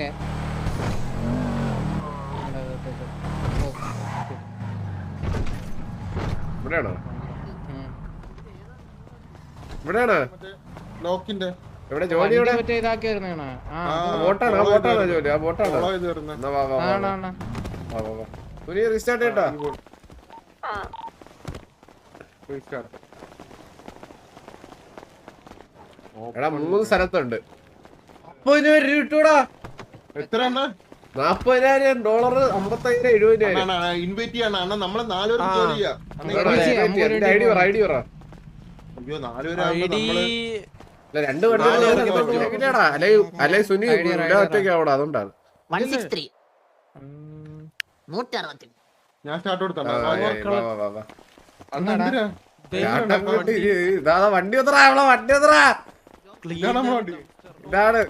Wait ഇവിടെയാണോ? ഇവിടെയാണോ? ലോക്കിന്റെ. ഇവിടെ ജോലി ഇവിടെ മറ്റേ ഇതാക്കി ആ ആ, ബോട്ടാണോ ആ follow ബോട്ടാണോ ചെയ്ത് ജോലി ആ ബോട്ടാണോ. follow ചെയ്ത് വരുന്നെ. എന്നാ വാ വാ വാ, വാ. റീസ്റ്റാർട്ട് ചെയ്യട്ടോ. Restart. എടാ മൂന്ന് സ്ഥലത്തുണ്ട്. അപ്പൊ ഇനി കിട്ടൂടാ എത്ര അണ്ണാ? നാപ്പതിനായിരം ഡോളർ അമ്പത്തയ്യായിരം എഴുപതിനായിരം. ഇൻവൈറ്റ് ചെയ്യാണ് അണ്ണാ. നമ്മൾ നാലുപേരും ആ. ജോലി ചെയ്യാം. ഐഡി പറ ഐഡി പറ. അയ്യോ നാലുപേരാകുമ്പോ രണ്ട്? അല്ലെ സുനി. ഒറ്റയ്ക്ക് അവിടെ അതുകൊണ്ടാണ് ഞാൻ സ്റ്റാർട്ട് വണ്ടി. ഒത്തറ അവളെ വണ്ടി ഒത്തറ. ഇതാണ്.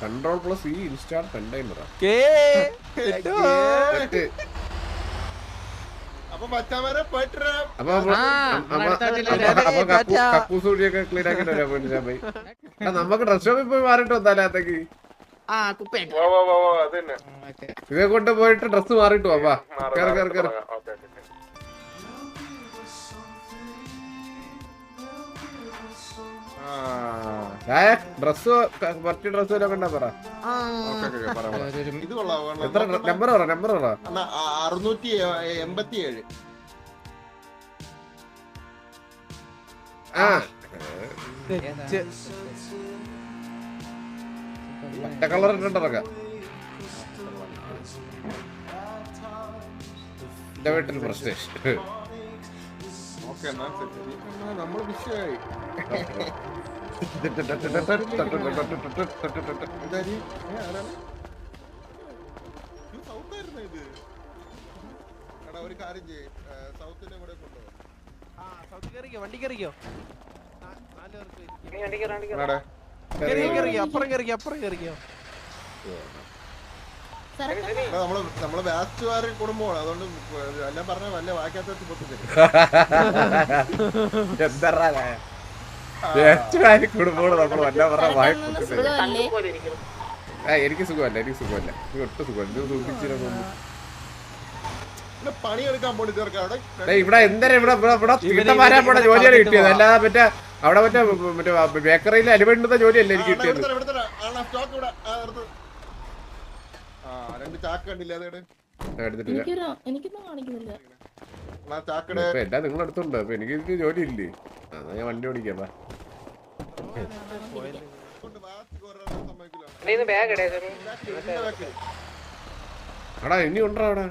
കൺട്രോൾ പ്ലസ് ഈ ഇൻസ്റ്റാൾ കണ്ടെയ്നറാ അപ്പൊ മച്ചാമാരെ പോയിട്ട് അപ്പൊ ആ, അടുത്ത ആഴ്ചയിൽ അപ്പൊ ടാറ്റാ. കക്കൂസ് കൂടിയൊക്കെ ക്ലീൻ ആക്കിട്ട് വരാൻ വേണ്ടി ഞാൻ പോയി. എടാ, നമുക്ക് ഡ്രസ് ഷോപ്പിൽ പോയി മാറിട്ട് വന്നാലത്തേക്ക് ഇതേ കൊണ്ട് പോയിട്ട് ഡ്രസ് മാറിട്ട് വാ കേറ കേറ കേറ്. ഡ്രസ് മറ്റു ഡ്രസ് വല്ലതും കണ്ടാ പറ? എത്ര നമ്പർ പറ നമ്പർ പറ. അറുന്നൂറ്റി എൺപത്തി ഏഴ് ആ. തെറ്റ്. കളർ ഇട്ടിറക്കാം എന്റെ വീട്ടിൽ പ്രശ്നം. അണ്ണാ വിഷയമായി. നമ്മൾ വാസ്റ്റ് കുടുംബമാണ് അതുകൊണ്ട് എല്ലാം പറഞ്ഞ വല്ല വായിക്കാത്ത പൊട്ടിത്തരും കുടുംബോട് നമ്മൾ വല്ല പറഞ്ഞ വായി പൊട്ടിത്തരും. സുഖമല്ലേ? ആ, എനിക്ക് സുഖമല്ല എനിക്ക് സുഖമല്ല. എനിക്ക് ഒട്ടും സുഖമല്ല. സൂക്ഷിച്ചിരുന്നു ഇവിടെ എന്തര ഇവിടെ ഇവിടെ ഇവിടെ തീട്ടമാരാ പോണ ജോലിയാണ് കിട്ടിയത്. അല്ലാതെ മറ്റേ അവിടെ മറ്റേ മറ്റേ ബേക്കറിയിൽ അലുവണ്ടുന്ന ജോലിയല്ല എനിക്ക് കിട്ടിയത്. എടുത്തിട്ടില്ല. എനിക്കൊരു എനിക്കൊന്നും കാണിക്കുന്നില്ല. എല്ലാം നിങ്ങൾ അടുത്തുണ്ട് അപ്പൊ എനിക്ക് ഇതിന് ജോലി ഇല്ലേ ആ, എന്നാ ഞാൻ വണ്ടി ഓടിക്കാം. എടാ ഇനി ഉണ്ടോ അവിടെ?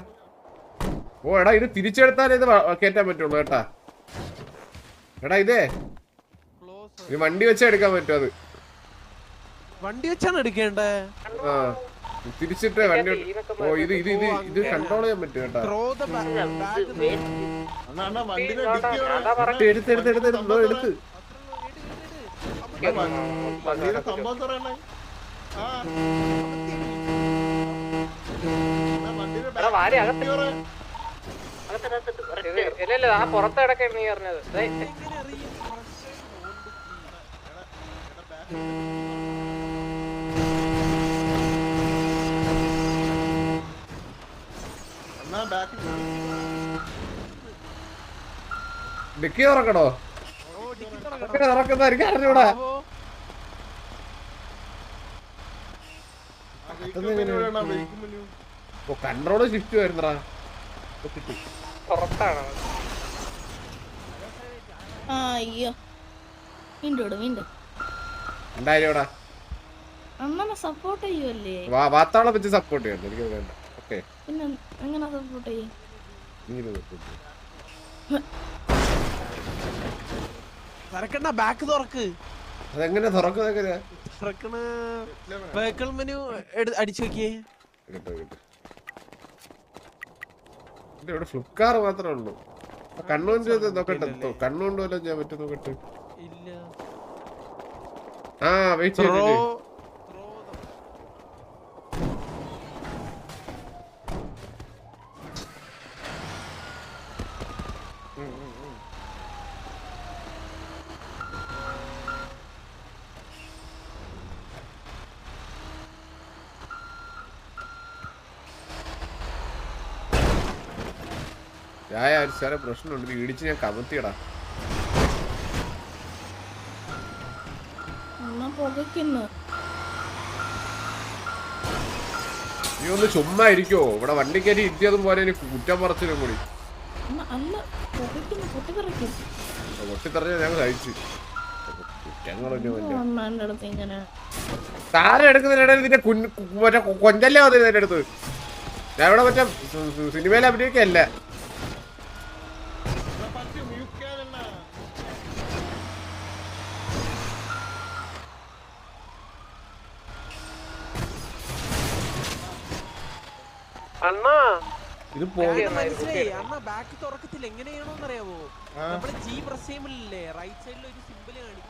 ഓ എടാ ഇത് തിരിച്ചെടുത്താലേ ഇത് കേറ്റാൻ പറ്റുള്ളൂ കേട്ടാ. എടാ. ഇത്. വണ്ടി വെച്ചാ എടുക്കാൻ പറ്റും അത്. വണ്ടി വെച്ചാണ് എടുക്കേണ്ടേ? ആ. തിരിച്ചിട്ട് വണ്ടി ഓ ഇത് ഇത് ഇത് ഇത് കൺട്രോൾ ചെയ്യാൻ പറ്റും കേട്ടോ. എടുത്ത് എടുത്ത് എടുത്ത് ആ. പുറത്ത് കിടക്കാണ് നീ പറഞ്ഞത് ദേ, അണ്ണാ ബാക്ക് ഡിക്കി തുറക്കണോ ഡിക്കി തുറക്കുന്ന എനിക്ക് അറിഞ്ഞൂടാ ഓ കൺട്രോൾ ഷിഫ്റ്റ് വരുന്നടാ. പുറത്താണ് അയ്യോ. വീണ്ടും വീണ്ടും എന്തായാലും ഇവിടെ സപ്പോർട്ട് ചെയ്യുമല്ലേ വാ വാത്താളെ വെച്ച് സപ്പോർട്ട് ചെയ്യുന്നു എനിക്ക് വേണ്ട. പിന്നെ എങ്ങനെ സപ്പോർട്ട് ചെയ്യും? തിരക്കണ്ട ബാക്ക് തുറക്ക്. അതെങ്ങനെ തുറക്കുന്നതൊക്കെ തുറക്കണ വെഹിക്കിൾ മെനു അടിച്ചു നോക്കിയേ ഇവിടെ ഫ്ലിപ്കാർ മാത്രമേ ഉള്ളൂ. കണ്ണൂരിന്റെ നോക്കട്ടെ കണ്ണുകൊണ്ട് വല്ലതും ചെയ്യാൻ പറ്റും നോക്കട്ടെ? ആ വെയിറ്റ് ത്രോ ചായ ഒരു ചെറിയ പ്രശ്നമുണ്ട്. ഇത് ഇടിച്ച് ഞാൻ കമത്തിടാ നീ ഒന്ന് ചുമ്മാ ഇരിക്കോ. ഇവിടെ വണ്ടി കയറ്റി ഇരുത്തിയതും പോലെ എനിക്ക് കുറ്റം പറച്ചിലും കൂടി. പൊട്ടിത്തെറിഞ്ഞ ഞങ്ങൾ ഞാൻ ഇങ്ങനെ. താരം എടുക്കുന്നതിനിടയിൽ കു- മറ്റേ കൊഞ്ചല്ലേ വന്നത് എന്റെ അടുത്ത്? ഞാൻ ഇവിടെ മറ്റേ സിനിമയിൽ അഭിനയിക്കല്ല പറ്റും യു ക്യാൻ അണ്ണ അണ്ണാ. ഇത് അണ്ണ ബാക്ക് തുറക്കത്തില്ല എങ്ങനെയാണോന്ന് അറിയാവോ. നമ്മൾ ജി പ്രസ് ചെയ്യുമ്പോഴില്ലേ റൈറ്റ് സൈഡിൽ ഒരു സിമ്പിൾ കാണിക്കും.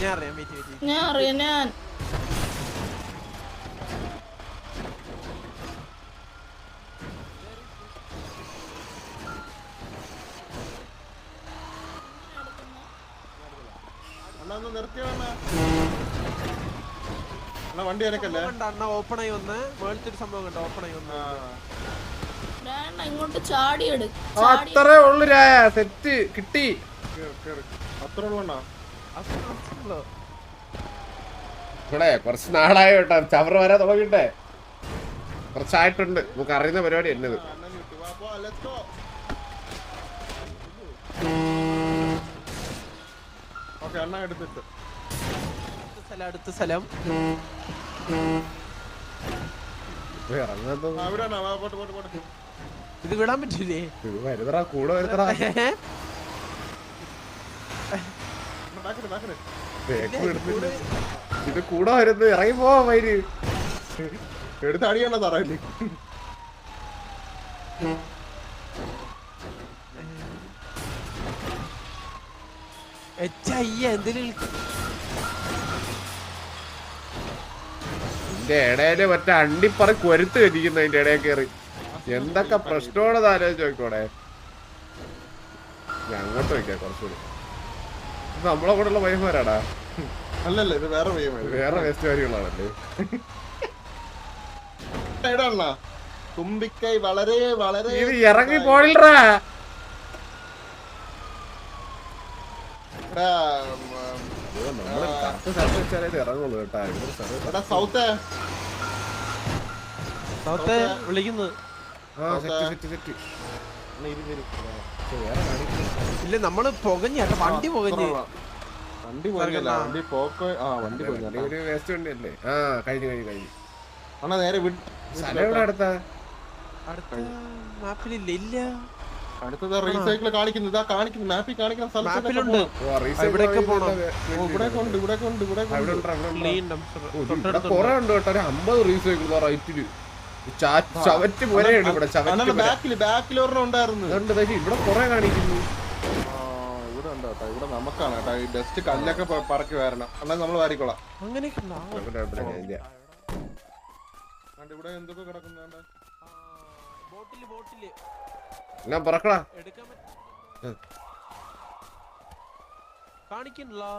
ഞാൻ അറിയാം ഞാൻ അറിയാം ഞാൻ. ഒന്ന് നിർത്തിയോ അണ്ണ? അണ്ണ വണ്ടി എനക്കല്ലേ? അണ്ണ ഓപ്പൺ ആയി വന്ന്. മേളിച്ചൊരു സംഭവം കണ്ടോ? ഓപ്പൺ ആയി വന്ന്. ഇങ്ങോട്ട് ചാടി അത്രേ ഉള്ളു സെറ്റ് കിട്ടി. അത്രേ? ഇവിടെ കുറച്ച് നാളായി കേട്ടോ. ചവറ് വരാൻ തുടങ്ങിട്ടെ കുറച്ചായിട്ടുണ്ട്. നമുക്ക് അറിയുന്ന പരിപാടി എന്നത് പോട്ടെ പോട്ടെ ഇത് വിടാൻ പറ്റൂലേ? വരുതറാ കൂടെ. ഇത് കൂടെ വരുന്നത് ഇറങ്ങി പോവാ മയിൽ. എടുത്ത് അടിയണ്ണ ഇതിന്റെ ഇടയിൽ മറ്റേ അണ്ടിപ്പറ കൊരുത്ത് കഴിക്കുന്ന അതിന്റെ ഇടയിൽ കയറി. എന്തൊക്കെ പ്രശ്നമാണെന്ന് ആലോചിച്ച് നോക്കോടെ ഞാൻ അങ്ങോട്ട് വയ്ക്കാം കുറച്ചുകൂടി. നമ്മളെ കൂടെ ഉള്ള പയ്യന്മാരാടാ അല്ലല്ല ഇത് വേറെ പയ്യന്മാര് വേറെ വേസ്റ്റ് കാര്യങ്ങളാണല്ലേ? ഇടണ്ണ തുമ്പിക്കൈ വളരെ വളരെ ഇത് ഇറങ്ങി പോണില്ലടാ എടാ, ഉം, നമ്മൾ കറക്റ്റ് സ്ഥലത്ത് വെച്ചാലേ ഇത് ഇറങ്ങുള്ളൂ കേട്ടാ ഇവിടെ സൗത്ത്. സൗത്തെ വിളിക്കുന്നു. ആ സെറ്റ് സെറ്റ് സെറ്റ്. വേറെ കാണിക്കുന്നു ഇല്ല. നമ്മൾ പുകഞ്ഞ വണ്ടി പുകഞ്ഞ്. വണ്ടി പോയല്ല വണ്ടി പോക്കോ ആ വണ്ടി പോയി വണ്ടി ഒരു വേസ്റ്റ് വണ്ടിയല്ലേ? ആ കഴിഞ്ഞു കഴിഞ്ഞു കഴിഞ്ഞു. അണ്ണാ നേരെ വിട്ട് സ്ഥലം എവിടെ അടുത്താ? അടുത്ത മാപ്പിലില്ല ഇല്ല. അടുത്തത് റീസൈക്കിൾ കാണിക്കുന്നു. ഇതാ കാണിക്കുന്നു. മാപ്പിൽ കാണിക്കുന്ന സ്ഥലത്ത് ഓ, recycle ഇവിടെയൊക്കെ പോണം. ഇവിടെ കൊണ്ട് ഇവിടെ ഇവിടെ ഉണ്ട്, അവിടെ ഉണ്ട്. ക്ലീൻ ഓ, ഇത് ഇവിടെ കൊറേ ഉണ്ട് കേട്ടോ. ഒരു അമ്പത് റീസൈക്കിൾ റൈറ്റിൽ. ചവറ്റ് പോലെയുണ്ട് ഇവിടെ ചവറ്റ് ബാക്കിൽ ബാക്കിൽ ഒരെണ്ണം ഉണ്ടായിരുന്നു. ഇവിടെ കൊറേ കാണിക്കുന്നു. ആ, ഇവിടെ ഉണ്ട് കേട്ടോ. ഇവിടെ നമുക്കാണ് കേട്ടോ. ഈ ഡസ്റ്റ് കല്ലൊക്കെ പറക്കി വരണം. അണ്ണാ നമ്മൾ വാരിക്കോളാം. അങ്ങനെയൊക്കെ ഇവിടെ എന്തൊക്കെ കിടക്കുന്നുണ്ട്? ആ, ബോട്ടിൽ ബോട്ടിൽ. എല്ലാം പറക്കടാ. എടുക്കാൻ പറ്റും ഉം. കാണിക്കണല്ലോ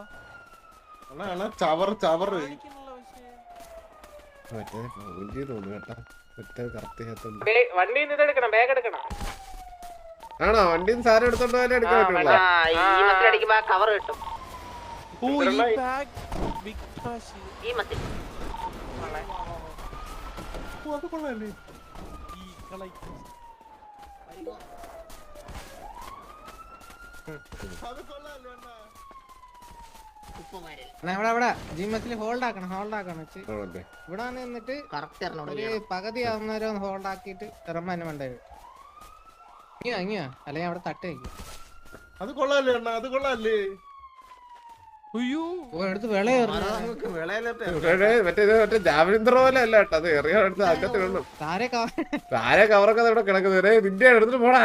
അണ്ണാ അണ്ണാ ചവർ ചവർ കേട്ടാ. മറ്റേ കറക്റ്റ് ചെയ്യാത്തോണ്ട്. ബാഗ് എടുക്കണം ആണോ? വണ്ടിയിൽ നിന്ന് സാധനം എടുത്തോണ്ട് പോയാലേ എടുക്കാൻ പറ്റുള്ളൂ. കവർ കിട്ടും. ഓ ഈ അത് കൊള്ളാല്ലേ ഈ കളി അത് കൊള്ളാല്ലേ അണ്ണാ ഉപ്പുമാരിൽ എന്നാ ഇവിടെ ഇവിടെ. ജിമ്മത്തിൽ ഹോൾഡ് ആക്കണം ഹോൾഡ് ആക്കണം വെച്ച്. ഇവിടെ വന്ന് നിന്നിട്ട് ഒരു പകുതി ആവുന്നവരെ ഒന്ന് ഹോൾഡ് ആക്കിയിട്ട് ഇറങ്ങാൻ വേണ്ടത് ഇങ്ങോ ഇങ്ങോ. അല്ലെങ്കിൽ അവിടെ തട്ട് വയ്ക്കും അത് കൊള്ളാല്ലേ അണ്ണാ? അത് കൊള്ളാല്ലേ? താരെ താരെ കവറൊക്കെ ഇവിടെ കിടക്കുന്നത് നിന്റെ എടുത്തിട്ട് പോടാ.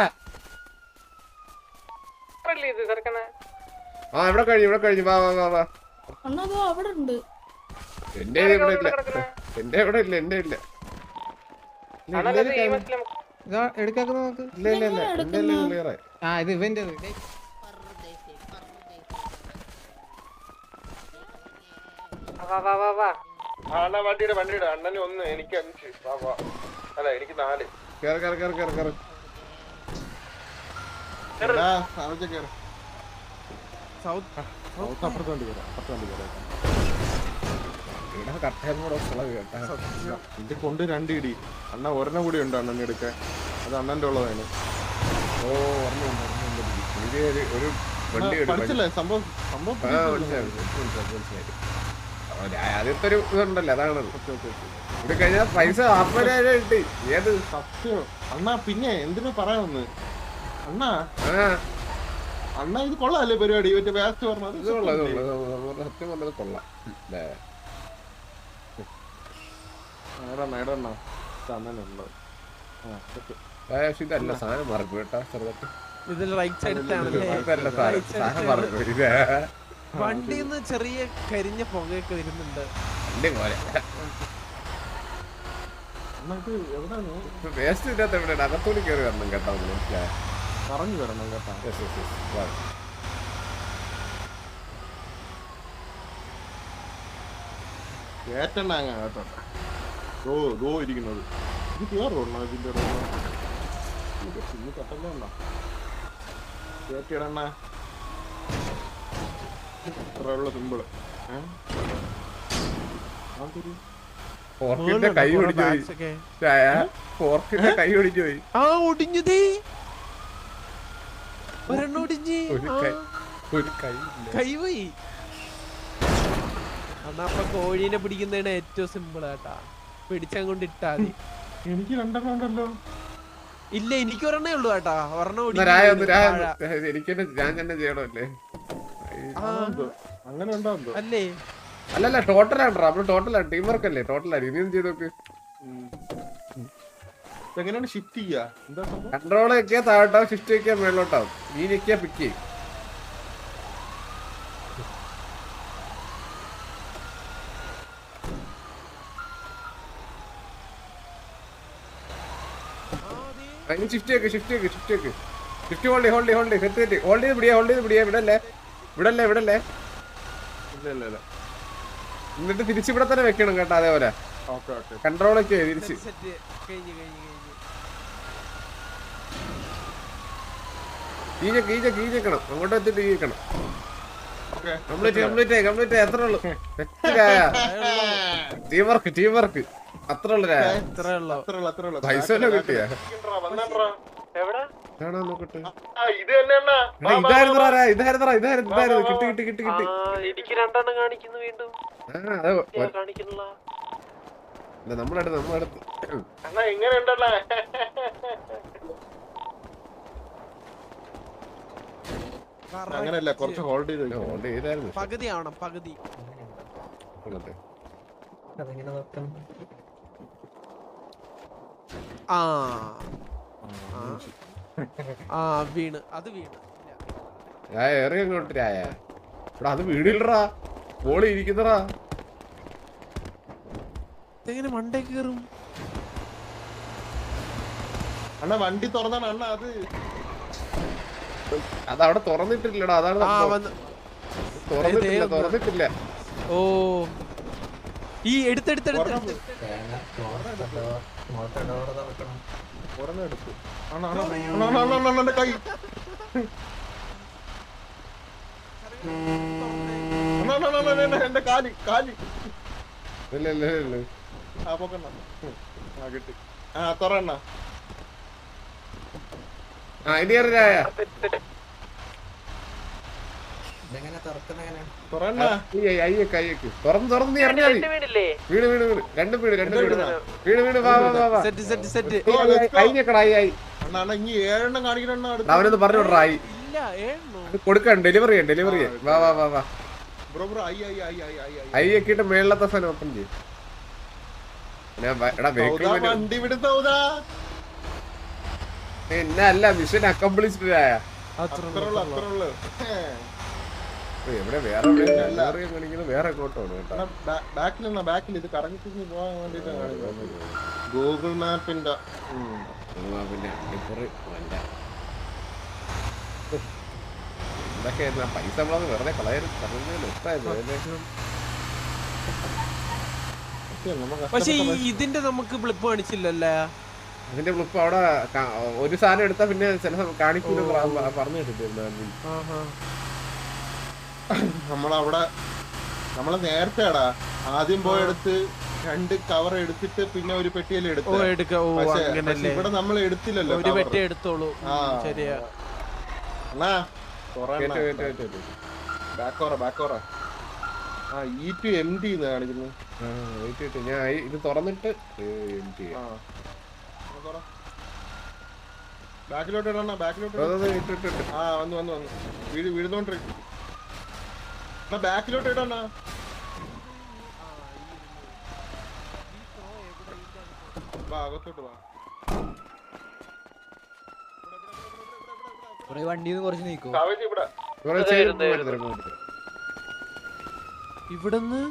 ആ ഇവിടെ കഴിഞ്ഞു ഇവിടെ കഴിഞ്ഞു. വാ വാ വാ വാ. അണ്ണാ അതോ അവിടെ ഉണ്ട്. എന്റെ ഇവിടെ ഇല്ല. എന്റെ ഇവിടെ ഇല്ല എന്റെ ഇല്ല. എടുക്കാക്കുന്ന നോക്ക് ഇല്ല ഇല്ല. ഇല്ല എന്റെ ക്ലിയർ ആയി ആ ഇത് ഇവന്റെ വാ വാ വാ വാ. അണ്ണ വണ്ടിയുടെ വണ്ടിയുടെ. അണ്ണന് ഒന്ന് എനിക്ക് അഞ്ച്. വാ, വാ. അല്ല എനിക്ക് നാല്. കേറ് കേറ് കേറ് കേറ് കേറ്. എടാ, സാവജ കേറ്. സൗത്ത്. അപ്പുറത്ത് വണ്ടി അപ്പുറത്ത് വണ്ടി കേട്ടാ. ഇത് കൊണ്ട് രണ്ട് ഇടി. അണ്ണ ഒരെണ്ണം കൂടി ഉണ്ട് അണ്ണൻ എടുക്കാൻ അത് അണ്ണന്റെ ഉള്ളതാണ് ഓ ഒരെണ്ണം ഉണ്ട് ഇത് ഒരു- വണ്ടി ഒരു വണ്ടി. പഠിച്ചല്ലേ? സംഭവം സംഭവം മനസ്സിലായി, മനസ്സിലായി, ആദ്യത്തെ ഒരു ഇതുണ്ടല്ലോ അതാണ് ഇവിടെ കഴിഞ്ഞാൽ പൈസ നാപ്പതിനായിരം കിട്ടി. ഏത്? സത്യം. അണ്ണാ പിന്നെ എന്തിനാ പറയാമെന്ന് അണ്ണാ. അണ്ണാ ഇത് കൊള്ളാല്ലേ പരിപാടി? മറ്റേ വേസ്റ്റ് പറഞ്ഞത് കൊള്ളാം കൊള്ളാം സത്യം പറഞ്ഞത് കൊള്ളാം. ഇതല്ല സാധനം മറക്കും കേട്ടാ ഇതിൽ റൈറ്റ് സാധനം. മറക്കും. ഇത്. വണ്ടിന്ന് ചെറിയ കരിഞ്ഞ പുകയൊക്കെ വരുന്നുണ്ട്. വേസ്റ്റ് ഇതിനകത്ത് എവിടെയാണ്? അകത്തോടി കയറി വരണം കേട്ടോ പറഞ്ഞു വരണം കേട്ടാ. ദോ ദോ ഇരിക്കുന്നത്. ഇത് കേറണ ഇതിന്റെ കട്ടല്ല കേട്ടിടണ്ണ ഇത്രയുള്ള സിമ്പിൾ ഫോർക്കിന്റെ കൈ ഒടിഞ്ഞു പോയി. ഫോർക്കിന്റെ കൈ ഒടിഞ്ഞു പോയി. ആ ഒടിഞ്ഞതേ ഒരെണ്ണം ഒടിഞ്ഞ്. ഒരു കൈ പോയി. അപ്പൊ കോഴീനെ പിടിക്കുന്നതാണ് ഏറ്റവും സിമ്പിൾ ആട്ടാ പിടിച്ചങ്ങോട്ട് ഇട്ടാ മതി. എനിക്ക് രണ്ടെണ്ണം ഉണ്ടല്ലോ. ഇല്ല എനിക്ക് ഒരെണ്ണേ ഉള്ളൂ കേട്ടാ ഒരെണ്ണം എനിക്ക് ഞാൻ തന്നെ ചെയ്യണമല്ലേ? അങ്ങനെ ഉണ്ടോ അല്ലേ? അല്ലല്ല ടോട്ടലാണ് നമ്മൾ ടോട്ടലാണ് ടീം വർക്ക് അല്ലേ ടോട്ടലാണ് ഇനിയും ചെയ്ത് നോക്ക്. എങ്ങനെയാണ് ഷിഫ്റ്റ് ചെയ്യുക? കൺട്രോൾ വെക്കിയാ താഴോട്ടാവും ഷിഫ്റ്റ് വെക്കിയാ മേലോട്ടാവും നീ വെക്കിയാ പിക്ക് ചെയ്യും ഷിഫ്റ്റ് വെക്ക് ഷിഫ്റ്റ് വെക്ക് ഷിഫ്റ്റ് വെക്ക്. Shift hold hold hold set set hold ചെയ്ത് പിടിയാ ഹോൾഡ് ചെയ്ത് പിടിയാ വിടല്ലേ? വിടല്ലേ ഇവിടല്ലേ? ഇല്ല ഇല്ല ഇല്ല. എന്നിട്ട് തിരിച്ച് ഇവിടെ തന്നെ വെക്കണം കേട്ടോ അതേപോലെ. Okay okay. കൺട്രോൾ ഒക്കെ തിരിച്ച്. അങ്ങോട്ട് എത്തിട്ട് കംപ്ലീറ്റ് കംപ്ലീറ്റ് കംപ്ലീറ്റ് എത്ര ഉള്ളു? ടീം വർക്ക് ടീം വർക്ക് അത്ര ഉള്ളു രായ ഇത്രേ ഉള്ളൂ. അത്രയുള്ള അത്രയുള്ള പൈസ കിട്ടിയാ? എവിടെ? കാണാ നോക്കട്ടെ? ഇത് തന്നെയാണ് എടാ, ഇതായിരുന്നെടാ രായ, ഇതായിരുന്നെടാ, ഇതായിരുന്നു ഇതായിരുന്നു കിട്ടി കിട്ടി കിട്ടി കിട്ടി. എനിക്ക് രണ്ടെണ്ണം കാണിക്കുന്നു വീണ്ടും. നമ്മളടുത്ത് നമ്മളടുത്ത്. അണ്ണാ ഇങ്ങനെ ഉണ്ടല്ലേ അങ്ങനെയല്ല കുറച്ച് ഹോൾഡ് ചെയ്ത് ഹോൾഡ് ചെയ്തായിരുന്നു പകുതി ആവണം പകുതി. ആ. ആ. വീണ്. അത് വീണ്. ഞാൻ ഏറി അങ്ങോട്ട് രായ? അത് വീടില്ലടാ പോളി ഇരിക്കുന്നടാ എങ്ങനെ മണ്ടേ കയറും അണ്ണ വണ്ടി തുറന്നാണ്. അണ്ണ അത്. അത് അവിടെ തുറന്നിട്ടില്ലടാ. അതാണ് തുറന്നിട്ടില്ല തുറന്നിട്ടില്ല. ഓ. ഈ എടുത്തെടുത്തെടുത്ത് ഒരെണ്ണം എടുത്തു. അണ്ണാ കൈ. എന്റെ കാലി കാലി. ആ പൊക്കണ്ണ ആ കിട്ടി. ആ തുറണ്ണ ആ ഇനി രായ തുറണ്ണ അയ്യ അയ്യക്ക് അയ്യക്ക് തുറന്ന് തുറന്ന് നീ മതി വീട് വീട് വീട് രണ്ട് വീട് രണ്ട് വീട് വീട് വീട് വാ വാ ആയി അവനൊന്ന് പറഞ്ഞു കൊടുക്കാൻ ഡെലിവറി ചെയ്യാം ഡെലിവറി ചെയ്യാം വാ വാ വാ വാ ബ്രോ ബ്രോ ഐ അയ്യക്കിട്ട് മേളിലത്തെ സാധനം ഓപ്പൺ ചെയ്യും എന്നെ അല്ല മിഷൻ അക്കംപ്ലിസ്ഡ് ആയ അത്ര ഉള്ളൂ എവിടെ വേറെ എവിടെയും വേറെ കാണിക്കുന്നത് വേറെ കോട്ടാണ് കേട്ടോ? ബാക്കിലെന്നാ ബാക്കിൽ ഇത് കറങ്ങി തിരിഞ്ഞ് പോകാൻ വേണ്ടിട്ടാണ് കാണിക്കുന്നത്. ഗൂഗിൾ മാപ്പിന്റെ പൈസ നമ്മളത് വെറുതെ കളയരുത് ഇഷ്ടമായിരുന്നു പക്ഷെ ഇതിന്റെ നമുക്ക് ബ്ലിപ്പ് കാണിച്ചില്ലല്ലേ? അതിന്റെ ബ്ലിപ്പ് അവിടെ ഒരു സാധനം എടുത്താ പിന്നെ ചില കാണിക്കൂല പറഞ്ഞു. നമ്മളവിടെ നമ്മൾ നേരത്തെടാ ആദ്യം പോയെടുത്ത് രണ്ട് കവർ എടുത്തിട്ട് പിന്നെ ഒരു പെട്ടിയിൽ എടുത്തു? ഇവിടെ നമ്മൾ എടുത്തില്ലല്ലോ ഒരു പെട്ടി എടുത്തോളൂ. ആ. ശരിയാ. ബാക്കോറ ബാക്കോറ ആ ഇ ടു എം ഡി wait. ഞാൻ ഇത് തുറന്നിട്ട് എം ഡി ആ. ബാക്കിലോട്ട് ഇടണ ബാക്കിലോട്ട്. ആ വന്നു വന്നു വന്നു. വീട് വീഴുന്നോണ്ടിരിക്കും ബാക്കിലോട്ട് ഇടണ വാ അകത്തോട്ട് വാ. കുറച്ച് നീക്കോ? ഇവിടെ. മാറ്റി തരാം, മാറ്റി തരാം. ഇവിടുന്ന്?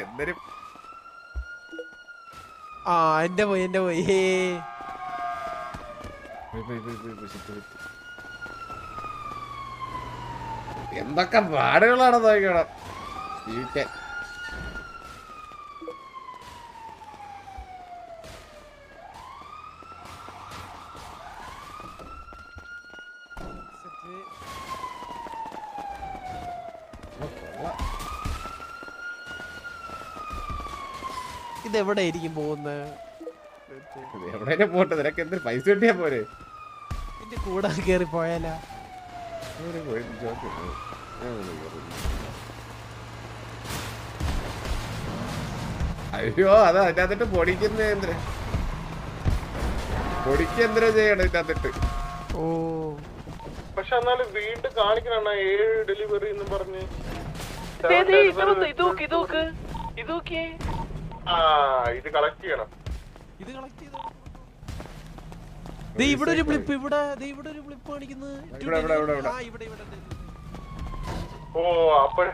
എന്തൊരു ആ എന്റെ പോയി എന്റെ പോയി. എന്തൊക്കെ പാടുകളാണ് നോക്കണം ജീവിക്കാൻ. ഇതെവിടെ ആയിരിക്കും പോകുന്നത്? എവിടെ പോട്ടെ നിനക്ക് എന്തൊരു പൈസ കിട്ടിയാ പോരെ? എന്റെ കൂടെ കേറി പോയാലാ. അയ്യോ അതാ അതിനകത്തിട്ട് പൊടിക്കുന്ന എന്തിനാ? പൊടിക്ക് എന്തിനാ ചെയ്യണം ഇതിനകത്തിട്ട് ഓ. പക്ഷെ എന്നാലും വീണ്ടും കാണിക്കണ ഏഴ് ഡെലിവറി എന്ന് പറഞ്ഞ്. ഇതൂക്ക് ഇതൂക്ക്. ഇതൂക്കേ ഇത് കളക്ട് ചെയ്യണം. ഇത് കളക്ട് ചെയ്തോ? ദേ ഇവിടെ ഒരു ബ്ലിപ്പ് ഇവിടെ ദേ ഇവിടെ ഒരു ബ്ലിപ്പ് കാണിക്കുന്നു. ഇവിടെ, ഇവിടെ, ഇവിടെ, ഇവിടെ. ആ ഇവിടെ ഇവിടെ. ഓ അപ്പഴ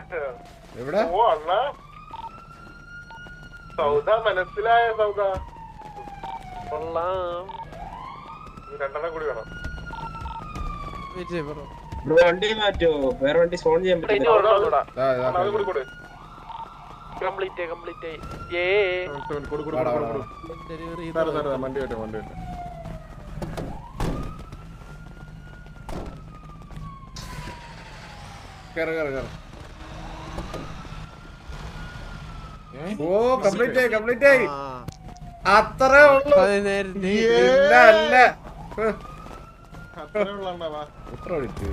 എവിടെ? ഓ അണ്ണാ. സൗദ മനസ്സിലായ സൗദ? കൊള്ളാം. ഈ രണ്ടെണ്ണം കൂടി വേണം. വെയിറ്റ് ചെയ്യ് ബ്രോ ബ്രോ വണ്ടി മാറ്റോ വേറെ വണ്ടി സ്പോൺ ചെയ്യാൻ പറ്റില്ല ഒരെണ്ണം കൂടാ ദാ, ഇതാ, അണ്ണാ, അത് കൂടി കൊടു കംപ്ലീറ്റ് കംപ്ലീറ്റ് ഏ കൊടു കൊടു കൊടു കൊടു ഡെലിവറി കൊടു ഇതാ ഇതാ തരാം തരാം വണ്ടി കയറ്റം വണ്ടി കയറ്റം കേറ് കേറ് കേറ് ഓ കംപ്ലീറ്റ് ആയി കംപ്ലീറ്റ് ആയി. അത്രേ ഉള്ളൂ. അത് നേരെ- ഇല്ല അല്ല ഹ്, അത്രേ ഉള്ളൂ അണ്ണാ വാ. എത്ര വിളിച്ചു